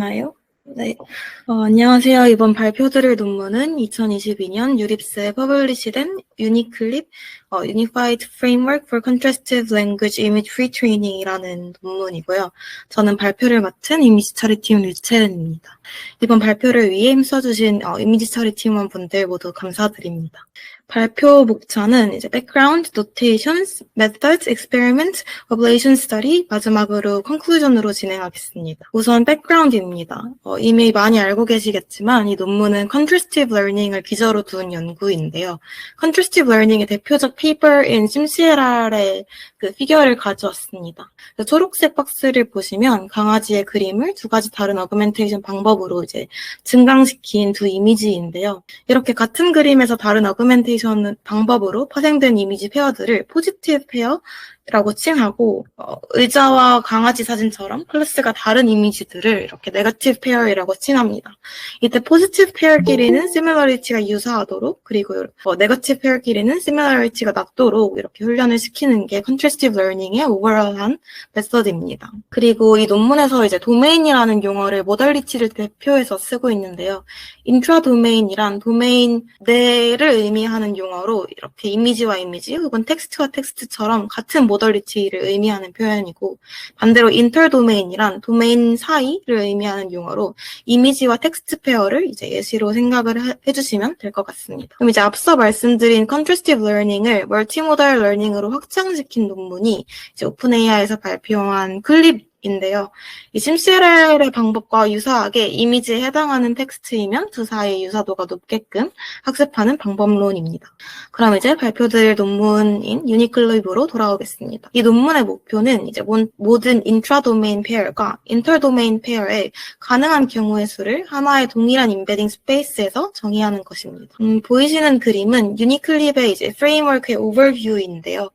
나요? 네. 어, 안녕하세요. 이번 발표드릴 논문은 2022년 유립스에 퍼블리시된 유니클립 어, Unified Framework for Contrastive Language Image Retraining이라는 논문이고요. 저는 발표를 맡은 이미지 처리팀 류채은입니다. 이번 발표를 위해 힘써주신 어, 이미지 처리 팀원 분들 모두 감사드립니다. 발표 목차는 이제 background, notations, methods, experiment, ablation study, 마지막으로 conclusion으로 진행하겠습니다. 우선 background입니다. 어, 이미 많이 알고 계시겠지만 이 논문은 contrastive learning을 기저로 둔 연구인데요. contrastive learning의 대표적 paper인 심시에랄의 그 피규어를 가져왔습니다. 그 초록색 박스를 보시면 강아지의 그림을 두 가지 다른 어그멘테이션 방법으로 이제 증강시킨 두 이미지인데요. 이렇게 같은 그림에서 다른 어그멘테이션 방법으로 파생된 이미지 페어들을 포지티브 페어 라고 칭하고 어, 의자와 강아지 사진처럼 클래스가 다른 이미지들을 이렇게 네거티브 페어이라고 칭합니다. 이때 포지티브 페어끼리는 시밀러리티가 유사하도록 그리고 어, 네거티브 페어끼리는 시밀러리티가 낮도록 이렇게 훈련을 시키는 게 컨트레스티브 러닝의 오버럴한 메서드입니다. 그리고 이 논문에서 이제 도메인이라는 용어를 모달리티를 대표해서 쓰고 있는데요. 인트라 도메인이란 도메인 내를 의미하는 용어로 이렇게 이미지와 이미지 혹은 텍스트와 텍스트처럼 같은 모 달리티를 의미하는 표현이고 반대로 인터 도메인이란 도메인 사이를 의미하는 용어로 이미지와 텍스트 페어를 이제 예시로 생각을 해, 해주시면 될 것 같습니다. 그럼 이제 앞서 말씀드린 컨트리스티브 러닝을 멀티모달 러닝으로 확장시킨 논문이 이제 오픈 AI에서 발표한 클립 인데요. 이 심CLL의 방법과 유사하게 이미지에 해당하는 텍스트이면 두 사이의 유사도가 높게끔 학습하는 방법론입니다. 그럼 이제 발표드릴 논문인 유니클립으로 돌아오겠습니다. 이 논문의 목표는 이제 모든 인트라도메인 페어과 인터도메인 페어의 가능한 경우의 수를 하나의 동일한 인베딩 스페이스에서 정의하는 것입니다. 음, 보이시는 그림은 유니클립의 이제 프레임워크의 오버뷰인데요.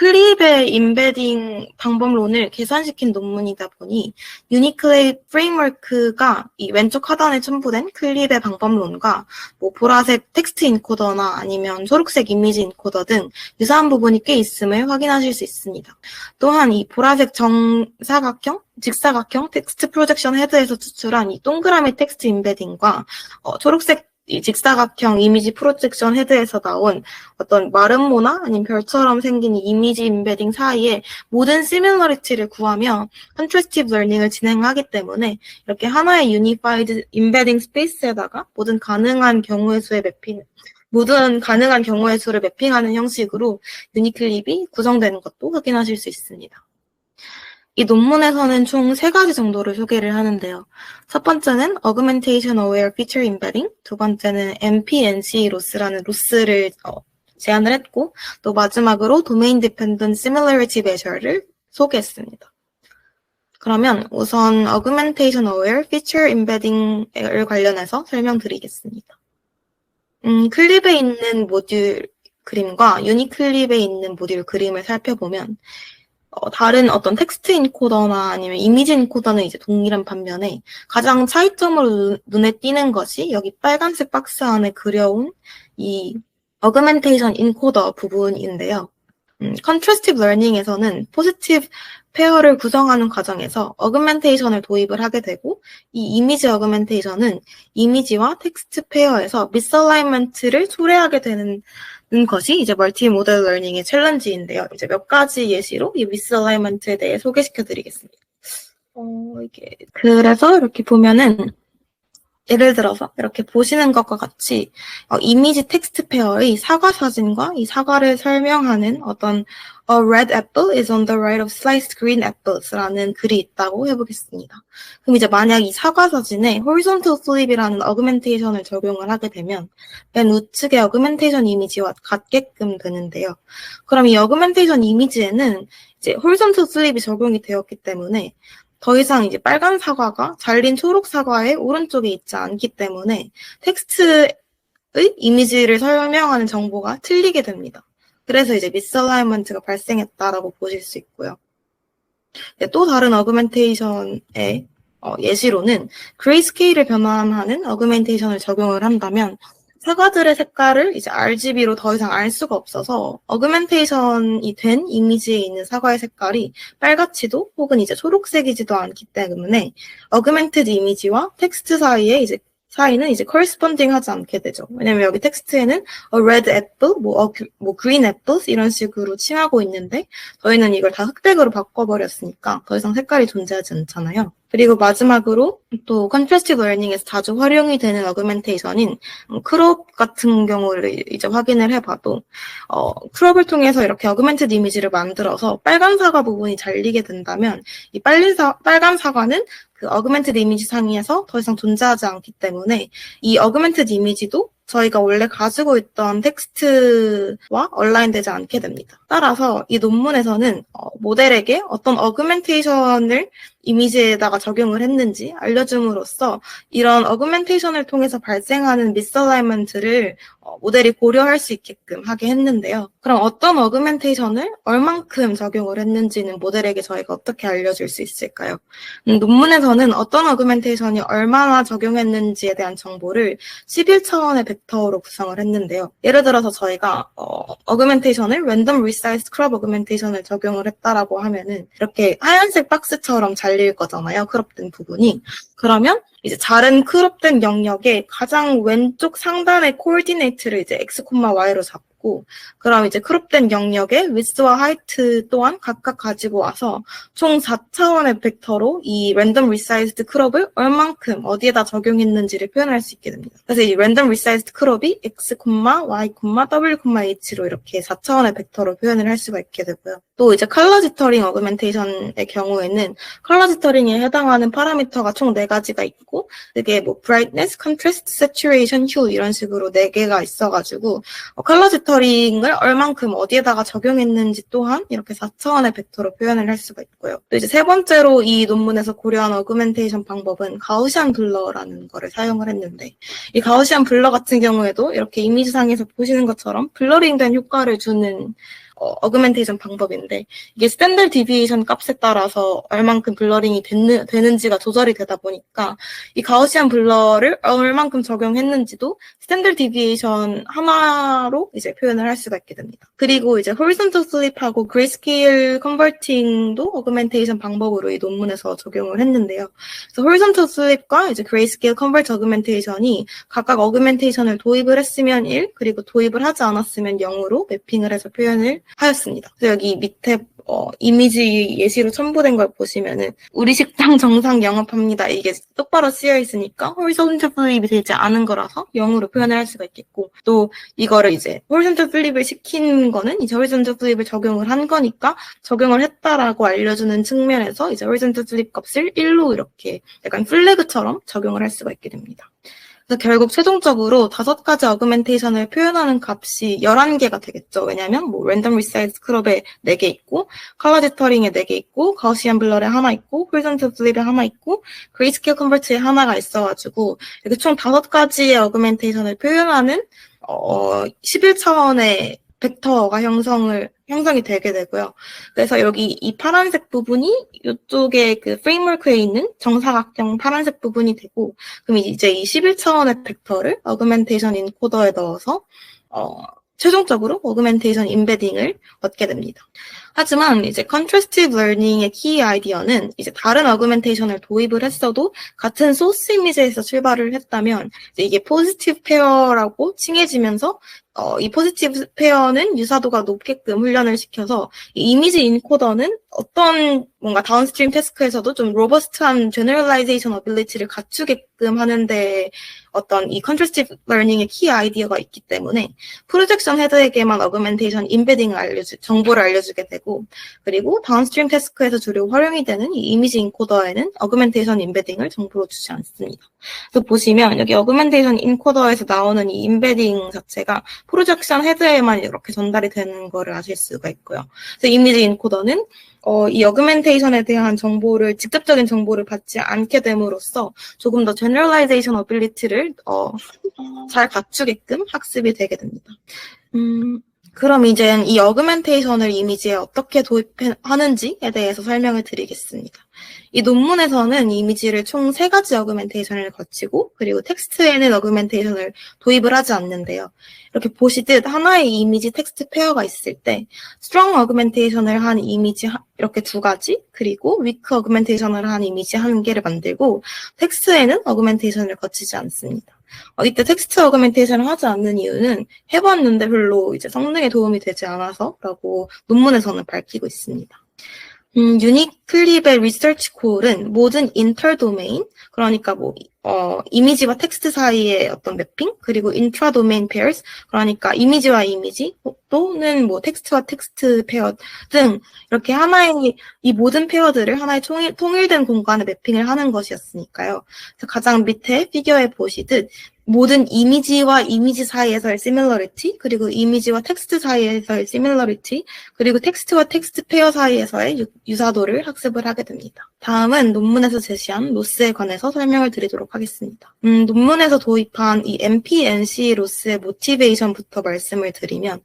클립의 인베딩 방법론을 계산시킨 논문이다 보니 유니클립 프레임워크가 이 왼쪽 하단에 첨부된 클립의 방법론과 뭐 보라색 텍스트 인코더나 아니면 초록색 이미지 인코더 등 유사한 부분이 꽤 있음을 확인하실 수 있습니다. 또한 이 보라색 정사각형 직사각형 텍스트 프로젝션 헤드에서 추출한 이 동그라미 텍스트 인베딩과 어, 초록색 이 직사각형 이미지 프로젝션 헤드에서 나온 어떤 마름모나 아니면 별처럼 생긴 이미지 인베딩 사이에 모든 시밀러리티를 구하며 컨트레스티브 러닝을 진행하기 때문에 이렇게 하나의 유니파이드 인베딩 스페이스에다가 모든 가능한 경우의 수의 매핑 모든 가능한 경우의 수를 매핑하는 형식으로 유니클립이 구성되는 것도 확인하실 수 있습니다. 이 논문에서는 총 세 가지 정도를 소개를 하는데요. 첫 번째는 Augmentation Aware Feature Embedding, 두 번째는 MPNC 로스라는 로스를 어, 제안을 했고, 또 마지막으로 Domain Dependent Similarity Measure를 소개했습니다. 그러면 우선 Augmentation Aware Feature Embedding을 관련해서 설명드리겠습니다. 음, 클립에 있는 모듈 그림과 유니클립에 있는 모듈 그림을 살펴보면 어, 다른 어떤 텍스트 인코더나 아니면 이미지 인코더는 이제 동일한 반면에 가장 차이점으로 눈 에 띄는 것이 여기 빨간색 박스 안에 그려온 이 어그멘테이션 인코더 부분인데요. 음, 컨트레스티브 러닝에서는 포지티브 페어를 구성하는 과정에서 어그멘테이션을 도입을 하게 되고 이 이미지 어그멘테이션은 이미지와 텍스트 페어에서 미스얼라이먼트를 초래하게 되는 것이 이제 멀티 모델 러닝의 챌린지인데요. 이제 몇 가지 예시로 이 미스얼라이먼트에 대해 소개시켜 드리겠습니다. 어, 이게 그래서 이렇게 보면은 예를 들어서 이렇게 보시는 것과 같이 어, 이미지 텍스트 페어의 사과 사진과 이 사과를 설명하는 어떤 A red apple is on the right of sliced green apples라는 글이 있다고 해보겠습니다. 그럼 이제 만약 이 사과 사진에 horizontal flip이라는 어그멘테이션을 적용을 하게 되면 맨 우측의 어그멘테이션 이미지와 같게끔 되는데요. 그럼 이 어그멘테이션 이미지에는 이제 horizontal flip이 적용이 되었기 때문에 더 이상 이제 빨간 사과가 잘린 초록 사과의 오른쪽에 있지 않기 때문에 텍스트의 이미지를 설명하는 정보가 틀리게 됩니다. 그래서 이제 미스얼라이먼트가 발생했다라고 보실 수 있고요. 네, 또 다른 어그멘테이션의 어, 예시로는 그레이스케일을 변환하는 어그멘테이션을 적용을 한다면 사과들의 색깔을 이제 RGB로 더 이상 알 수가 없어서 어그멘테이션이 된 이미지에 있는 사과의 색깔이 빨갛지도 혹은 이제 초록색이지도 않기 때문에 어그멘티드 이미지와 텍스트 사이에 이제 사이는 이제 corresponding 하지 않게 되죠. 왜냐면 여기 텍스트에는 a red apple, 뭐, a, 뭐 green apples 이런 식으로 칭하고 있는데 저희는 이걸 다 흑백으로 바꿔버렸으니까 더 이상 색깔이 존재하지 않잖아요. 그리고 마지막으로 또 컨트라스티브 러닝에서 자주 활용이 되는 어그멘테이션인 크롭 같은 경우를 이제 확인을 해봐도 어, 크롭을 통해서 이렇게 어그멘티드 이미지를 만들어서 빨간 사과 부분이 잘리게 된다면 이 빨린 사, 빨간 사과는 그 어그멘티드 이미지 상위에서 더 이상 존재하지 않기 때문에 이 어그멘티드 이미지도 저희가 원래 가지고 있던 텍스트와 얼라인되지 않게 됩니다. 따라서 이 논문에서는 어, 모델에게 어떤 어그멘테이션을 이미지에다가 적용을 했는지 알려줌으로써 이런 어그멘테이션을 통해서 발생하는 미스얼라이먼트를 어, 모델이 고려할 수 있게끔 하게 했는데요. 그럼 어떤 어그멘테이션을 얼만큼 적용을 했는지는 모델에게 저희가 어떻게 알려줄 수 있을까요? 음, 논문에서는 어떤 어그멘테이션이 얼마나 적용했는지에 대한 정보를 11차원의 벡터로 구성을 했는데요. 예를 들어서 저희가 어, 어그멘테이션을 랜덤 리사이즈 크롭 어그멘테이션을 적용을 했다라고 하면은 이렇게 하얀색 박스처럼 잘릴 거잖아요. 크롭된 부분이. 그러면 이제 다른 크롭된 영역의 가장 왼쪽 상단의 코디네이트를 이제 x, y로 잡고 그럼 이제 크롭된 영역의 위스와 하이트 또한 각각 가지고 와서 총 4차원의 벡터로 이 랜덤 리사이즈드 크롭을 얼만큼 어디에다 적용했는지를 표현할 수 있게 됩니다. 그래서 이 랜덤 리사이즈드 크롭이 x, y, w, h로 이렇게 4차원의 벡터로 표현을 할 수가 있게 되고요. 또 이제 컬러 지터링 어그멘테이션의 경우에는 컬러 지터링에 해당하는 파라미터가 총 4가지가 있고 그게 뭐 brightness, contrast, saturation, hue 이런 식으로 4개가 있어가지고 어, 컬러 지터링을 얼만큼 어디에다가 적용했는지 또한 이렇게 4차원의 벡터로 표현을 할 수가 있고요. 또 이제 세 번째로 이 논문에서 고려한 어그멘테이션 방법은 가우시안 블러라는 거를 사용을 했는데 이 가우시안 블러 같은 경우에도 이렇게 이미지상에서 보시는 것처럼 블러링된 효과를 주는 어, 그멘테이션 방법인데 이게 스탠더드 디비에이션 값에 따라서 얼만큼 블러링이 됐는, 되는지가 조절이 되다 보니까 이 가우시안 블러를 얼만큼 적용했는지도 스탠더드 디비에이션 하나로 이제 표현을 할 수가 있게 됩니다. 그리고 이제 홀리선트 슬립하고 그레이스케일 컨버팅도 어그멘테이션 방법으로 이 논문에서 적용을 했는데요. 그래서 홀리선트 슬립과 이제 그레이스케일 컨버트 어그멘테이션이 각각 어그멘테이션을 도입을 했으면 1 그리고 도입을 하지 않았으면 0으로 매핑을 해서 표현을 하였습니다. 그래서 여기 밑에 어, 이미지 예시로 첨부된 걸 보시면은 우리 식당 정상 영업합니다. 이게 똑바로 쓰여 있으니까 홀선트 플립이 되지 않은 거라서 영어로 표현을 할 수가 있겠고 또 이거를 이제 홀선트 플립을 시킨 거는 이제 홀선트 플립을 적용을 한 거니까 적용을 했다라고 알려주는 측면에서 이제 홀선트 플립 값을 1로 이렇게 약간 플래그처럼 적용을 할 수가 있게 됩니다. 결국 최종적으로 다섯 가지 어그멘테이션을 표현하는 값이 11개가 되겠죠. 왜냐하면 뭐 랜덤 리사이즈 크롭에 4개 있고 컬러 디터링에 4개 있고 가우시안 블러에 하나 있고 홀전트 플립에 하나 있고 그레이스케일 컨버트에 하나가 있어 가지고 이렇게 총 다섯 가지의 어그멘테이션을 표현하는 어, 11차원의 벡터가 형성을 형성이 되게 되고요. 그래서 여기 이 파란색 부분이 이쪽에 그 프레임워크에 있는 정사각형 파란색 부분이 되고, 그럼 이제 이 11차원의 벡터를 어그멘테이션 인코더에 넣어서 어, 최종적으로 어그멘테이션 인베딩을 얻게 됩니다. 하지만 이제 컨트라스티브 러닝의 키 아이디어는 이제 다른 어그멘테이션을 도입을 했어도 같은 소스 이미지에서 출발을 했다면 이게 포지티브 페어라고 칭해지면서 어, 이 포지티브 페어는 유사도가 높게끔 훈련을 시켜서 이 이미지 인코더는 어떤 뭔가 다운스트림 태스크에서도 좀 로버스트한 제너럴라이제이션 어빌리티를 갖추게끔 하는데 어떤 이 컨트라스티브 러닝의 키 아이디어가 있기 때문에 프로젝션 헤드에게만 어그멘테이션 인베딩을 알려주 정보를 알려주게 되고 그리고 다운스트림 태스크에서 주로 활용이 되는 이 이미지 인코더에는 어그멘테이션 인베딩을 정보로 주지 않습니다. 보시면 여기 어그멘테이션 인코더에서 나오는 이 인베딩 자체가 프로젝션 헤드에만 이렇게 전달이 되는 거를 아실 수가 있고요. 그래서 이미지 인코더는 어, 이 어그멘테이션에 대한 정보를 직접적인 정보를 받지 않게 됨으로써 조금 더 제너럴라이제이션 어빌리티를 어, 잘 갖추게끔 학습이 되게 됩니다. 음, 그럼 이제 이 어그멘테이션을 이미지에 어떻게 도입하는지에 대해서 설명을 드리겠습니다. 이 논문에서는 이미지를 총 세 가지 어그멘테이션을 거치고 그리고 텍스트에는 어그멘테이션을 도입을 하지 않는데요. 이렇게 보시듯 하나의 이미지 텍스트 페어가 있을 때 strong 어그멘테이션을 한 이미지 하- 이렇게 두 가지 그리고 weak 어그멘테이션을 한 이미지 한 개를 만들고 텍스트에는 어그멘테이션을 거치지 않습니다. 어, 이때 텍스트 어그멘테이션을 하지 않는 이유는 해봤는데 별로 이제 성능에 도움이 되지 않아서라고 논문에서는 밝히고 있습니다. 음, 유니클립의 리서치 콜은 모든 인터 도메인, 그러니까 뭐, 어, 이미지와 텍스트 사이의 어떤 매핑, 그리고 인트라 도메인 페어스, 그러니까 이미지와 이미지, 또는 뭐 텍스트와 텍스트 페어 등 이렇게 하나의 이 모든 페어들을 하나의 통일, 통일된 공간에 매핑을 하는 것이었으니까요. 그래서 가장 밑에 피겨에 보시듯 모든 이미지와 이미지 사이에서의 similarity, 그리고 이미지와 텍스트 사이에서의 similarity, 그리고 텍스트와 텍스트 페어 사이에서의 유, 유사도를 학습을 하게 됩니다. 다음은 논문에서 제시한 로스에 관해서 설명을 드리도록 하겠습니다. 음, 논문에서 도입한 이 MPNC 로스의 모티베이션부터 말씀을 드리면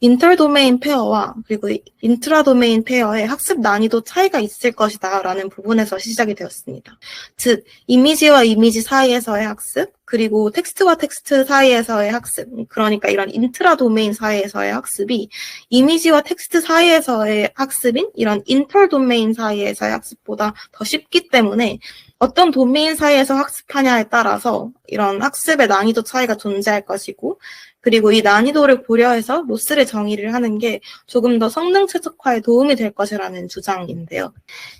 인터 도메인 페어와 그리고 인트라 도메인 페어의 학습 난이도 차이가 있을 것이다 라는 부분에서 시작이 되었습니다. 즉, 이미지와 이미지 사이에서의 학습, 그리고 텍스트와 텍스트 사이에서의 학습, 그러니까 이런 인트라 도메인 사이에서의 학습이 이미지와 텍스트 사이에서의 학습인 이런 인터 도메인 사이에서의 학습보다 더 쉽기 때문에 어떤 도메인 사이에서 학습하냐에 따라서 이런 학습의 난이도 차이가 존재할 것이고, 그리고 이 난이도를 고려해서 로스를 정의를 하는 게 조금 더 성능 최적화에 도움이 될 것이라는 주장인데요.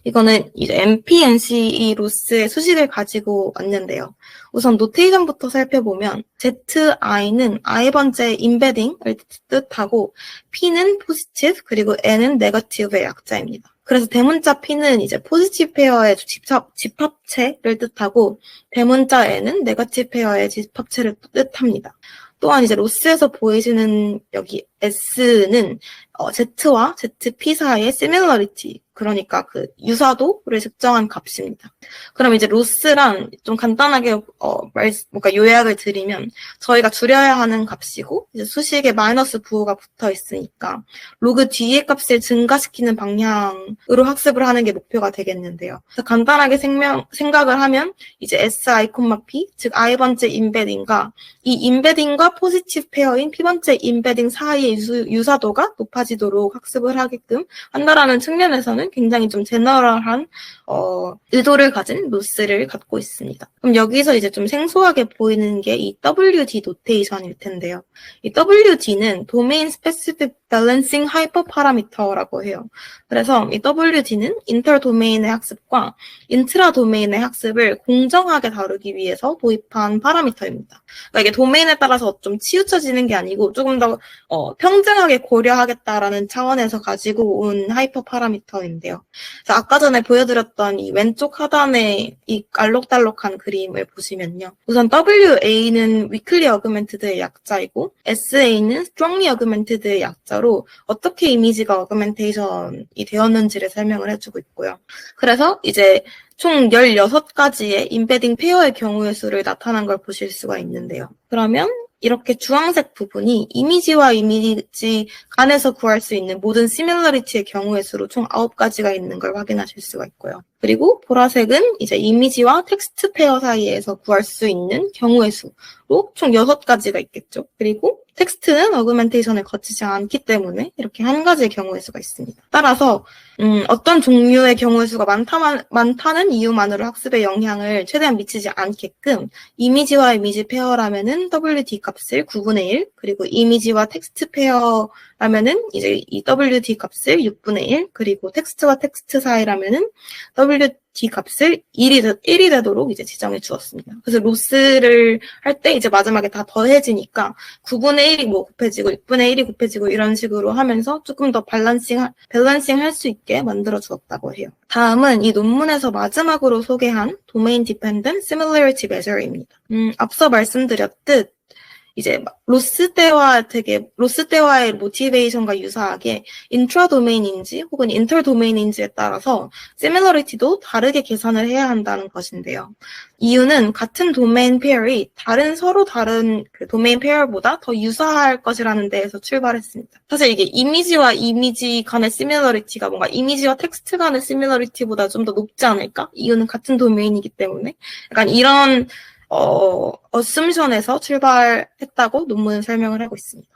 이거는 이제 MPNCE 로스의 수식을 가지고 왔는데요. 우선 노테이션부터 살펴보면 ZI는 i번째 임베딩을 뜻하고 P는 포지티브 그리고 N은 네거티브의 약자입니다. 그래서 대문자 P는 이제 포지티브 페어의 집합, 집합체를 뜻하고 대문자 N은 네거티브 페어의 집합체를 뜻합니다. 또한 이제 로스에서 보이시는 여기 S는 어, Z와 ZP 사이의 similarity, 그러니까 그 유사도를 측정한 값입니다. 그럼 이제 로스란 좀 간단하게 어, 말, 뭔가 요약을 드리면 저희가 줄여야 하는 값이고 이제 수식에 마이너스 부호가 붙어 있으니까 로그 뒤의 값을 증가시키는 방향으로 학습을 하는 게 목표가 되겠는데요. 그래서 간단하게 생명, 생각을 하면 이제 S i, P, 즉 i번째 임베딩과 이 임베딩과 포지티브 페어인 P번째 임베딩 사이의 유수, 유사도가 높아지도록 학습을 하게끔 한다라는 측면에서는 굉장히 좀 제너럴한 어, 의도를 가진 로스를 갖고 있습니다. 그럼 여기서 이제 좀 생소하게 보이는 게 이 WD 노테이션일 텐데요. 이 WD는 도메인 스페시픽 밸런싱 하이퍼 파라미터라고 해요. 그래서 이 WD는 인터 도메인의 학습과 인트라 도메인의 학습을 공정하게 다루기 위해서 도입한 파라미터입니다. 그러니까 이게 도메인에 따라서 좀 치우쳐지는 게 아니고 조금 더 어, 평등하게 고려하겠다라는 차원에서 가지고 온 하이퍼 파라미터인데요. 아까 전에 보여드렸던 이 왼쪽 하단의 이 알록달록한 그림을 보시면요. 우선 WA는 위클리 어그멘트드의 약자이고 SA는 strongly 어그멘트드의 약자로 어떻게 이미지가 어그멘테이션이 되었는지를 설명을 해주고 있고요. 그래서 이제 총 16가지의 임베딩 페어의 경우의 수를 나타난 걸 보실 수가 있는데요. 그러면 이렇게 주황색 부분이 이미지와 이미지 간에서 구할 수 있는 모든 시밀러리티의 경우의 수로 총 9가지가 있는 걸 확인하실 수가 있고요. 그리고 보라색은 이제 이미지와 텍스트 페어 사이에서 구할 수 있는 경우의 수로 총 6가지가 있겠죠. 그리고 텍스트는 어그멘테이션을 거치지 않기 때문에 이렇게 한 가지의 경우의 수가 있습니다. 따라서 음, 어떤 종류의 경우의 수가 많다, 많다는 이유만으로 학습에 영향을 최대한 미치지 않게끔 이미지와 이미지 페어라면은 WD 값을 9분의 1, 그리고 이미지와 텍스트 페어라면은 이제 이 WD 값을 6분의 1, 그리고 텍스트와 텍스트 사이라면은 WD 값을 1이, 되, 1이 되도록 이제 지정해 주었습니다. 그래서 로스를 할 때 이제 마지막에 다 더해지니까 9분의 1이 뭐 곱해지고 6분의 1이 곱해지고 이런 식으로 하면서 조금 더 밸런싱, 밸런싱 할 수 있게 만들어 주었다고 해요. 다음은 이 논문에서 마지막으로 소개한 도메인 디펜던트 시뮬러리티 메저입니다. 음, 앞서 말씀드렸듯 이제 막 로스 때와 되게 로스 때와의 모티베이션과 유사하게 인트라 도메인인지 혹은 인터 도메인인지에 따라서 시밀러리티도 다르게 계산을 해야 한다는 것인데요. 이유는 같은 도메인 페어이 다른 서로 다른 그 도메인 페어보다 더 유사할 것이라는 데에서 출발했습니다. 사실 이게 이미지와 이미지 간의 시밀러리티가 뭔가 이미지와 텍스트 간의 시밀러리티보다 좀 더 높지 않을까? 이유는 같은 도메인이기 때문에 약간 이런 어, 어썸션에서 출발했다고 논문은 설명을 하고 있습니다.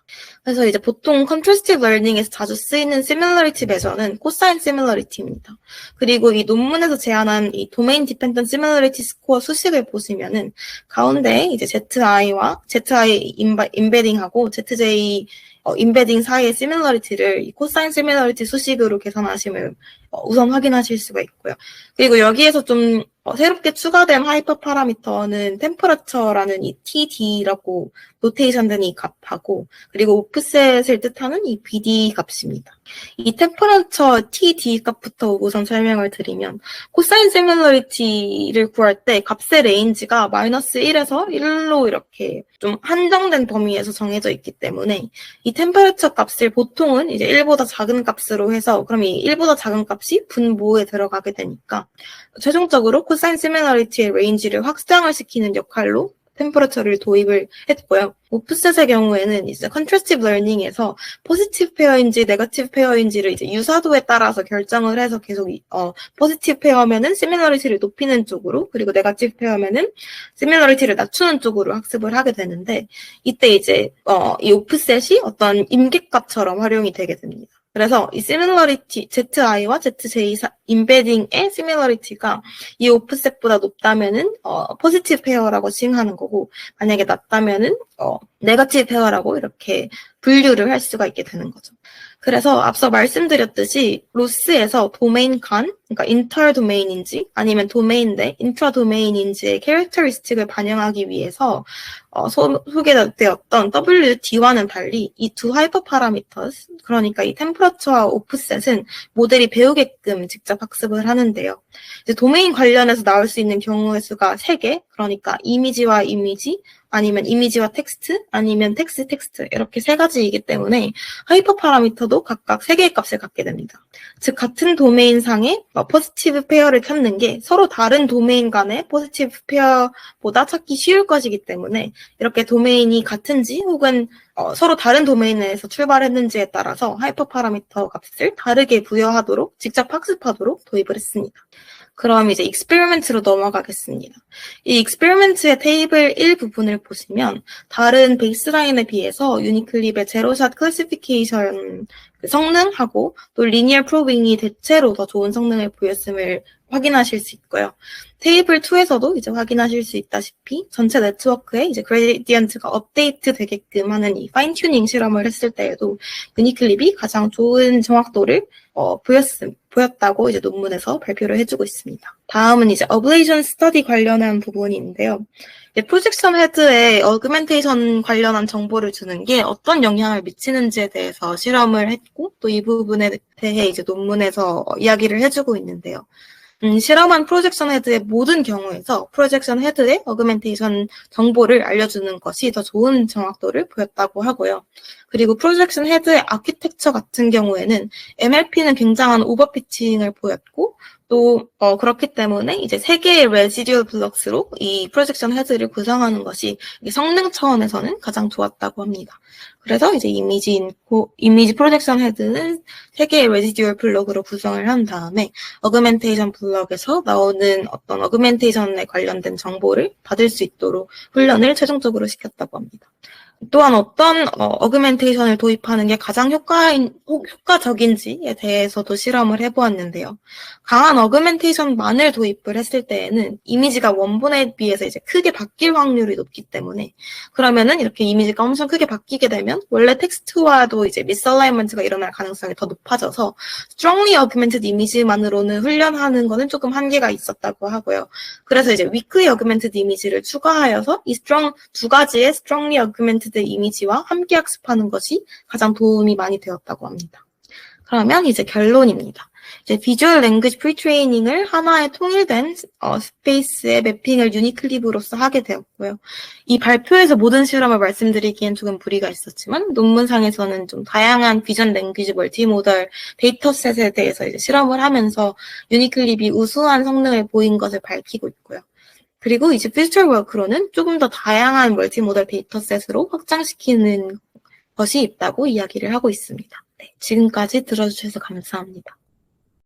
그래서 이제 보통 컨트라스티브 러닝에서 자주 쓰이는 시밀러리티 메저는 코사인 시밀러리티입니다. 그리고 이 논문에서 제안한 이 도메인 디펜던트 시밀러리티 스코어 수식을 보시면은 가운데 이제 ZI와 ZI 인베딩하고 ZJ 어, 인베딩 사이의 시밀러리티를 이 코사인 시밀러리티 수식으로 계산하시면 어, 우선 확인하실 수가 있고요. 그리고 여기에서 좀 어, 새롭게 추가된 하이퍼 파라미터는 템퍼러처라는 이 TD라고 노테이션된 이 값하고 그리고 오프셋을 뜻하는 이 BD 값입니다. 이 템퍼러처 TD 값부터 우선 설명을 드리면 코사인 시밀러리티를 구할 때 값의 레인지가 마이너스 1에서 1로 이렇게 좀 한정된 범위에서 정해져 있기 때문에 이 템퍼러처 값을 보통은 이제 1보다 작은 값으로 해서 그럼 이 1보다 작은 값이 분모에 들어가게 되니까 최종적으로 코사인 시밀러리티의 레인지를 확장을 시키는 역할로 템퍼러처를 도입을 했고요. 오프셋의 경우에는 이제 컨트라스티브 러닝에서 포지티브 페어인지 네거티브 페어인지를 이제 유사도에 따라서 결정을 해서 계속 어 포지티브 페어면은 시밀러리티를 높이는 쪽으로 그리고 네거티브 페어면은 시밀러리티를 낮추는 쪽으로 학습을 하게 되는데 이때 이제 어 이 오프셋이 어떤 임계값처럼 활용이 되게 됩니다. 그래서 이 similarity, zi와 zj 인베딩의 similarity가 이 오프셋보다 높다면은 어, 포지티브 페어라고 칭하는 거고 만약에 낮다면은 어, 네거티브 페어라고 이렇게 분류를 할 수가 있게 되는 거죠. 그래서 앞서 말씀드렸듯이 로스에서 도메인 간, 그러니까 인터 도메인인지 아니면 도메인 내 인트라 도메인인지의 캐릭터리스틱을 반영하기 위해서 어, 소, 개되었던 WD와는 달리 이 두 하이퍼 파라미터, 그러니까 이 템퍼러처와 오프셋은 모델이 배우게끔 직접 학습을 하는데요. 이제 도메인 관련해서 나올 수 있는 경우의 수가 3개, 그러니까 이미지와 이미지, 아니면 이미지와 텍스트, 아니면 텍스트, 텍스트 이렇게 세 가지이기 때문에 하이퍼 파라미터도 각각 세 개의 값을 갖게 됩니다. 즉 같은 도메인 상의 포지티브 페어를 찾는 게 서로 다른 도메인 간의 포지티브 페어보다 찾기 쉬울 것이기 때문에 이렇게 도메인이 같은지 혹은 어, 서로 다른 도메인에서 출발했는지에 따라서 하이퍼 파라미터 값을 다르게 부여하도록 직접 학습하도록 도입을 했습니다. 그럼 이제 익스페리멘트로 넘어가겠습니다. 이 익스페리멘트의 테이블 1 부분을 보시면 다른 베이스라인에 비해서 유니클립의 제로샷 클래시피케이션 성능하고 또 리니어 프로빙이 대체로 더 좋은 성능을 보였음을 확인하실 수 있고요. 테이블 2에서도 이제 확인하실 수 있다시피 전체 네트워크에 이제 그레디언트가 업데이트 되게끔 하는 이 파인 튜닝 실험을 했을 때에도 유니클립이 가장 좋은 정확도를 어, 보였음, 보였다고 이제 논문에서 발표를 해주고 있습니다. 다음은 이제 어블레이션 스터디 관련한 부분인데요. 프로젝션 헤드에 어그멘테이션 관련한 정보를 주는 게 어떤 영향을 미치는지에 대해서 실험을 했고 또 이 부분에 대해 이제 논문에서 이야기를 해주고 있는데요. 음, 실험한 프로젝션 헤드의 모든 경우에서 프로젝션 헤드의 어그멘테이션 정보를 알려주는 것이 더 좋은 정확도를 보였다고 하고요. 그리고 프로젝션 헤드의 아키텍처 같은 경우에는 MLP는 굉장한 오버피칭을 보였고 또 어, 그렇기 때문에 이제 세 개의 레지듀얼 블럭스로 이 프로젝션 헤드를 구성하는 것이 성능 차원에서는 가장 좋았다고 합니다. 그래서 이제 이미지 인고 이미지 프로젝션 헤드는 세 개의 레지듀얼 블럭으로 구성을 한 다음에 어그멘테이션 블럭에서 나오는 어떤 어그멘테이션에 관련된 정보를 받을 수 있도록 훈련을 최종적으로 시켰다고 합니다. 또한 어떤 어, 그멘테이션을 도입하는 게 가장 효과인, 효과적인지에 대해서도 실험을 해보았는데요. 강한 어그멘테이션만을 도입을 했을 때에는 이미지가 원본에 비해서 이제 크게 바뀔 확률이 높기 때문에 그러면은 이렇게 이미지가 엄청 크게 바뀌게 되면 원래 텍스트와도 이제 미스얼라이먼트가 일어날 가능성이 더 높아져서 strongly augmented 이미지만으로는 훈련하는 거는 조금 한계가 있었다고 하고요. 그래서 이제 weakly augmented 이미지를 추가하여서 이 strong 두 가지의 strongly augmented 아티스트의 이미지와 함께 학습하는 것이 가장 도움이 많이 되었다고 합니다. 그러면 이제 결론입니다. 이제 비주얼 랭귀지 프리트레이닝을 하나의 통일된 어, 스페이스의 매핑을 유니클립으로서 하게 되었고요. 이 발표에서 모든 실험을 말씀드리기엔 조금 무리가 있었지만 논문상에서는 좀 다양한 비전 랭귀지 멀티모달 데이터셋에 대해서 이제 실험을 하면서 유니클립이 우수한 성능을 보인 것을 밝히고 있고요. 그리고 이제 피지컬 워크로는 조금 더 다양한 멀티모달 데이터셋으로 확장시키는 것이 있다고 이야기를 하고 있습니다. 네, 지금까지 들어주셔서 감사합니다.